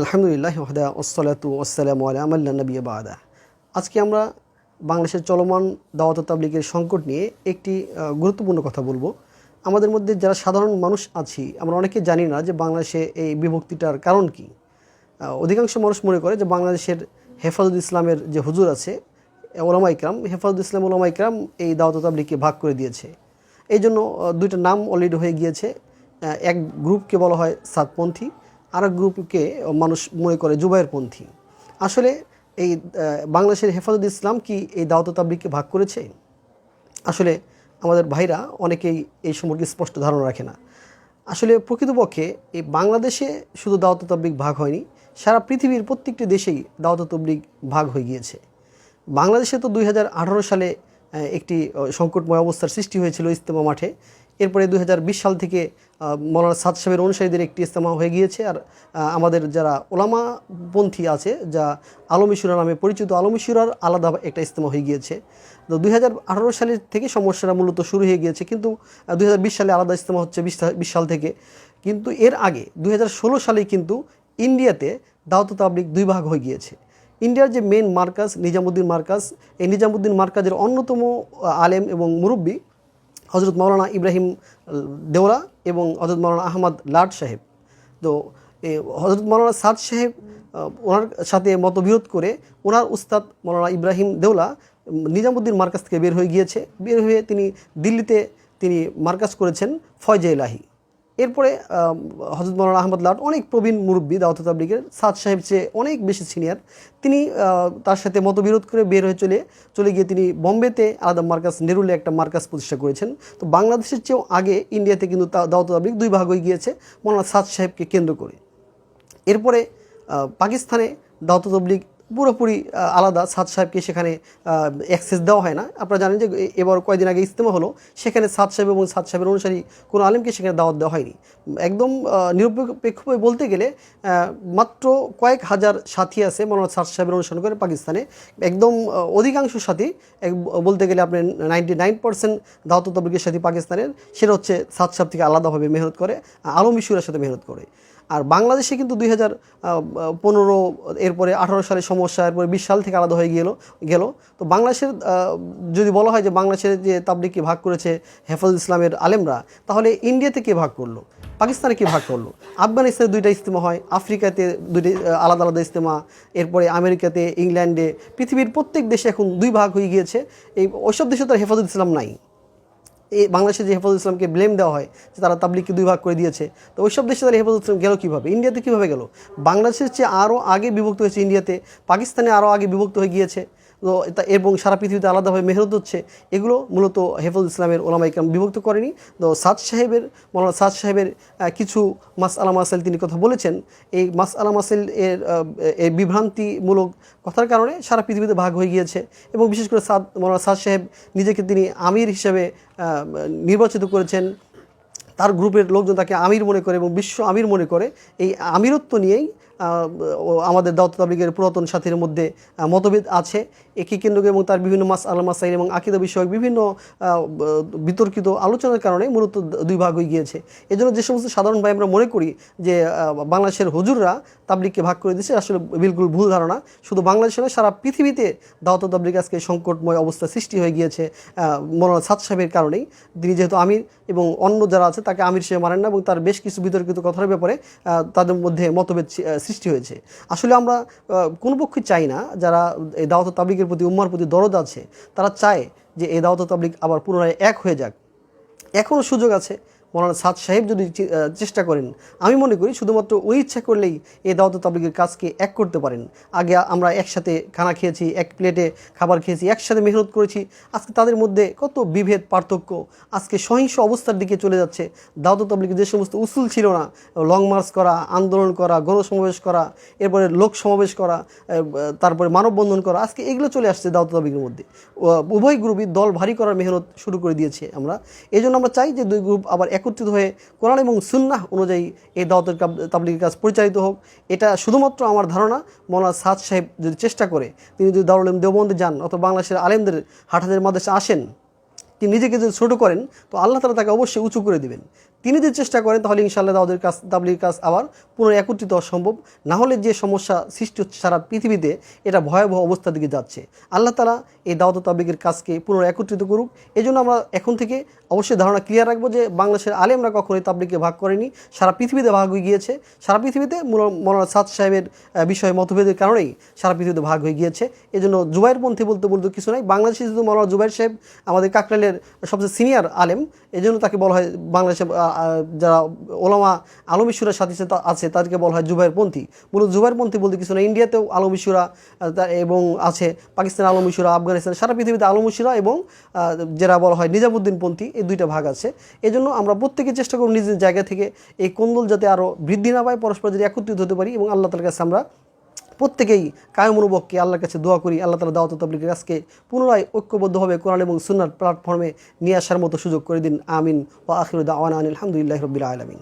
আলহামদুলিল্লাহ ওহদা ওসলাতু ওসালাম আল্লাহ নবী বাদা। আজকে আমরা বাংলাদেশের চলমান দাওয়াত ও তাবলিগের সংকট নিয়ে একটি গুরুত্বপূর্ণ কথা বলব। আমাদের মধ্যে যারা সাধারণ মানুষ আছি, আমরা অনেকে জানি না যে বাংলাদেশে এই বিভক্তিটার কারণ কি। অধিকাংশ মানুষ মনে করে যে বাংলাদেশের হেফাজত ইসলামের যে হুজুর আছে, ওলামা ইকরাম, হেফাজত ইসলাম ওলামা ইকরাম এই দাওয়াত ও তাবলিগকে ভাগ করে দিয়েছে। এই জন্য দুইটা নাম অলরেডি হয়ে গিয়েছে। এক গ্রুপকে বলা হয় সাতপন্থী আর এক গ্রুপকে মানুষ মনে করে জুবাইরপন্থী আসলে এই বাংলাদেশের হেফাজত ইসলাম কি এই দাওয়াত ও তাবলিগকে ভাগ করেছে? আসলে আমাদের ভাইরা অনেকেই এই সম্পর্কে স্পষ্ট ধারণা রাখে না। আসলে প্রকৃতপক্ষে এই বাংলাদেশে শুধু দাওয়াত ও তাবলিগ ভাগ হয়নি, সারা পৃথিবীর প্রত্যেকটি দেশেই দাওয়াত ও তাবলিগ ভাগ হয়ে গিয়েছে। বাংলাদেশে তো দুই হাজার আঠারো সালে একটি সংকটময় অবস্থার সৃষ্টি হয়েছিল ইস্তেমা মাঠে। এরপরে দু হাজার বিশ সাল থেকে মৌলানা সাদ সাহেবের অনুসারীদের একটি ইস্তেমা হয়ে গিয়েছে। আর আমাদের যারা ওলামাপন্থী আছে, যা আলমিশুরা নামে পরিচিত আলমিশুরার আলাদা একটা ইস্তেমা হয়ে গিয়েছে। তো দুই হাজার আঠারো সালের থেকে সমস্যাটা মূলত শুরু হয়ে গিয়েছে, কিন্তু দু হাজার বিশ সালে আলাদা ইস্তেমা হচ্ছে বিশ সাল থেকে। কিন্তু এর আগে, দুই হাজার ষোলো সালে কিন্তু ইন্ডিয়াতে দাওয়াত তাবলিক দুই ভাগ হয়ে গিয়েছে। ইন্ডিয়ার যে মেন মার্কাজ নিজামুদ্দিন মার্কাজ এই নিজামুদ্দিন মার্কাজের অন্যতম আলেম এবং মুরব্বী হজরত মৌলানা ইব্রাহিম দেওরা এবং হজরত মৌলানা আহমদ লাট সাহেব। তো হজরত মৌলানা সাদ সাহেব ওনার সাথে মতবিরোধ করে ওনার উস্তাদ মৌলানা ইব্রাহিম দেওলা নিজামুদ্দিন মার্কাজ থেকে বের হয়ে গিয়েছে। বের হয়ে তিনি দিল্লিতে তিনি মার্কাজ করেছেন ফয়জে এলাহি এরপরে হজরত মৌলানা আহমদ লাট অনেক প্রবীণ মুরব্বী দাওয়াত তাবলিগের সাদ সাহেব চেয়ে অনেক বেশি সিনিয়র তিনি তার সাথে মতবিরোধ করে বের হয়ে চলে চলে গিয়ে তিনি বম্বেতে আলাদা মার্কাস নেরুলে একটা মার্কাস প্রতিষ্ঠা করেছেন। তো বাংলাদেশের চেয়েও আগে ইন্ডিয়াতে কিন্তু দাওয়াত তাবলিগ দুই ভাগ হয়ে গিয়েছে, মৌলানা সাদ সাহেবকে কেন্দ্র করে। এরপরে পাকিস্তানে দাওয়াত তবলিগ পুরোপুরি আলাদা। সাদ সাহেবকে সেখানে অ্যাক্সেস দেওয়া হয় না। আপনারা জানেন যে এবার কয়েকদিন আগে ইস্তেমা হলো। সেখানে সাদ সাহেব এবং সাদ সাহেবের অনুসারী কোনো আলেমকে সেখানে দাওয়াত দেওয়া হয়নি। একদম নিরপেক্ষভাবে বলতে গেলে মাত্র কয়েক হাজার সাথী আছে মৌলানা সাদ সাহেবের অনুসরণ করে পাকিস্তানে। একদম অধিকাংশ সাথী বলতে গেলে আপনার নাইনটি নাইন পার্সেন্ট দাওয়াত তবলিগের সাথী পাকিস্তানের। সেটা হচ্ছে সাদ সাহেব থেকে আলাদাভাবে মেহনত করে আলম ইস্যুরের সাথে মেহনত করে। আর বাংলাদেশে কিন্তু দুই হাজার পনেরো এরপরে আঠারো সালে সমস্যা, এরপরে বিশ সাল থেকে আলাদা হয়ে গেল গেল। তো বাংলাদেশের যদি বলা হয় যে বাংলাদেশের যে তাবলিগকে ভাগ করেছে হেফাজ ইসলামের আলেমরা, তাহলে ইন্ডিয়াতে কে ভাগ করল? পাকিস্তানে কে ভাগ করল? আফগানিস্তানে দুইটা ইস্তেমা হয়, আফ্রিকাতে দুইটা আলাদা আলাদা ইস্তেমা এরপরে আমেরিকাতে ইংল্যান্ডে, পৃথিবীর প্রত্যেক দেশে এখন দুই ভাগ হয়ে গিয়েছে। এই, ওইসব দেশে তো হেফাজত ইসলাম নাই। এই বাংলাদেশে যে হেফাজুল ইসলামকে ব্লেম দেওয়া হয়, যে তারা তাবলিগকে দুই ভাগ করে দিয়েছে, তো ওই সব দেশে তারা হেফাজুল ইসলাম গেল কীভাবে? ইন্ডিয়াতে কীভাবে গেল? বাংলাদেশের চেয়ে আরও আগে বিভক্ত হয়েছে ইন্ডিয়াতে, পাকিস্তানে আরও আগে বিভক্ত হয়ে গিয়েছে এবং সারা পৃথিবীতে আলাদাভাবে মেহনত হচ্ছে, এগুলো মূলত হেফাজত ইসলামের ওলামা ইকরাম বিভক্ত করেনি। তো সাদ সাহেবের, মৌলানা সাদ সাহেবের কিছু মাস আলা মাসাইল তিনি কথা বলেছেন। এই মাস আলা মাসাইল এর এই বিভ্রান্তিমূলক কথার কারণে সারা পৃথিবীতে ভাগ হয়ে গিয়েছে এবং বিশেষ করে সাদ, মৌলানা সাদ সাহেব নিজেকে তিনি আমির হিসেবে নির্বাচিত করেছেন। তার গ্রুপের লোকজন তাকে আমির মনে করে এবং বিশ্ব আমির মনে করে। এই আমিরত্ব নিয়েই আমাদের দাওয়াত তাবলিগের পুরাতন সাথীর মধ্যে মতভেদ আছে। একই কেন্দ্রকে এবং তার বিভিন্ন মাস আল মাসাইল এবং আকিদা বিষয়ক বিভিন্ন বিতর্কিত আলোচনার কারণে মূলত দুই ভাগ হয়ে গিয়েছে। এজন্য যে সমস্ত সাধারণ ভাই আমরা মনে করি যে বাংলাদেশের হুজুররা তাবলিগকে ভাগ করে দিয়েছে, আসলে বিলকুল ভুল ধারণা। শুধু বাংলাদেশে নয়, সারা পৃথিবীতে দাওয়াত তাবলিগ আজকে সংকটময় অবস্থা সৃষ্টি হয়ে গিয়েছে মৌলানা সাদ সাহেবের কারণেই। তিনি যেহেতু আমির এবং অন্য যারা আছে, তাকে আমির সে মানেন না এবং তার বেশ কিছু বিতর্কিত কথার ব্যাপারে তাদের মধ্যে মতভেদ সৃষ্টি হয়েছে। আসলে আমরা কোন পক্ষই চাই না যারা এই দাওয়াত তাবলিকের প্রতি, উম্মার প্রতি দরদ আছে, তারা চায় যে এই দাওয়াত তাবলিক আবার পুনরায় এক হয়ে যাক। এখনও সুযোগ আছে মৌলানা সাদ সাহেব যদি চেষ্টা করেন, আমি মনে করি শুধুমাত্র ওই ইচ্ছা করলেই এই দাওয়াত তাবলিগের কাজকে এক করতে পারেন। আগে আমরা একসাথে খানা খেয়েছি, এক প্লেটে খাবার খেয়েছি, একসাথে মেহনত করেছি, আজকে তাদের মধ্যে কত বিভেদ, পার্থক্য, আজকে সহিংস অবস্থার দিকে চলে যাচ্ছে। দাওয়াত তাবলিগের যে সমস্ত উসুল ছিল না লং মার্চ করা, আন্দোলন করা, গণসমাবেশ করা, এরপরে লোক সমাবেশ করা তারপরে মানববন্ধন করা, আজকে এগুলো চলে আসছে দাওয়াত তাবলিগের মধ্যে। উভয় গ্রুপই দল ভারী করার মেহনত শুরু করে দিয়েছে আমরা। এই আমরা চাই যে দুই গ্রুপ আবার একত্রিত হয়ে কোরআন এবং সুন্নাহ অনুযায়ী এই দাওয়াতের তাবলিগের কাজ পরিচালিত হোক। এটা শুধুমাত্র আমার ধারণা, মৌলানা সাদ সাহেব যদি চেষ্টা করে, তিনি যদি দারুল উলুম দেওবন্দে যান অথবা বাংলাদেশের আলেমদের হাটাদের মাদ্রাসা আসেন, তিনি নিজেকে যদি ছোট করেন, তো আল্লাহ তালা তাকে অবশ্যই উঁচু করে দিবেন। তিনি যদি চেষ্টা করেন, তাহলে ইনশাআল্লাহ দাউদের কাজ তাবলির কাজ আবার পুনরায় একত্রিত হওয়া সম্ভব। না হলে যে সমস্যা সৃষ্টি হচ্ছে সারা পৃথিবীতে, এটা ভয়াবহ অবস্থার দিকে যাচ্ছে। আল্লাহ তালা এই দাওয়াত তাবলিগের কাজকে পুনরায় একত্রিত করুক। এই জন্য আমরা এখন থেকে অবশ্যই ধারণা ক্লিয়ার রাখব যে বাংলাদেশের আলেমরা কখনোই তাবলিগকে ভাগ করেনি। সারা পৃথিবীতে ভাগ হয়ে গিয়েছে। সারা পৃথিবীতে মূল- মৌলানা সাদ সাহেবের বিষয়ে মতভেদের কারণেই সারা পৃথিবীতে ভাগ হয়ে গিয়েছে। এই জন্য জুবাইরপন্থী বলতে বলতে কিছু নাই। বাংলাদেশে শুধু মৌলানা জুবাইর সাহেব আমাদের কাকরাইলের সবচেয়ে সিনিয়র আলেম এই জন্য তাকে বলা হয় বাংলাদেশে যারা ওলামা আলমিশুরার সাথে সাথে আছে তাদেরকে বলা হয় জুবাইরপন্থী মূলত জুবাইরপন্থী বলতে কিছু না ইন্ডিয়াতেও আহ, তা- এবং আছে পাকিস্তান আলমিশুরা আফগানিস্তান সারা পৃথিবীতে আলম আলমিশুরা এবং যারা বলা হয় নিজামুদ্দিনপন্থী এই দুইটা ভাগ আছে। এই জন্য আমরা প্রত্যেকে চেষ্টা করব নিজের জায়গা থেকে এই কোন্দল যাতে আরও বৃদ্ধি না পায়, পরস্পর যদি একত্রিত হতে পারি এবং আল্লাহ তালার কাছে আমরা প্রত্যেকেই কায়মনোবককে আল্লাহর কাছে দোয়া করি, আল্লাহ তালা দাওয়াত তাবলিকের কাজকে পুনরায় ঐক্যবদ্ধভাবে কোরআন এবং সুনার প্ল্যাটফর্মে নিয়ে আসার মতো সুযোগ করে দিন। আমিন। ও আখির দাওয়ান আলহামদুলিল্লাহ রবিল আলমিন।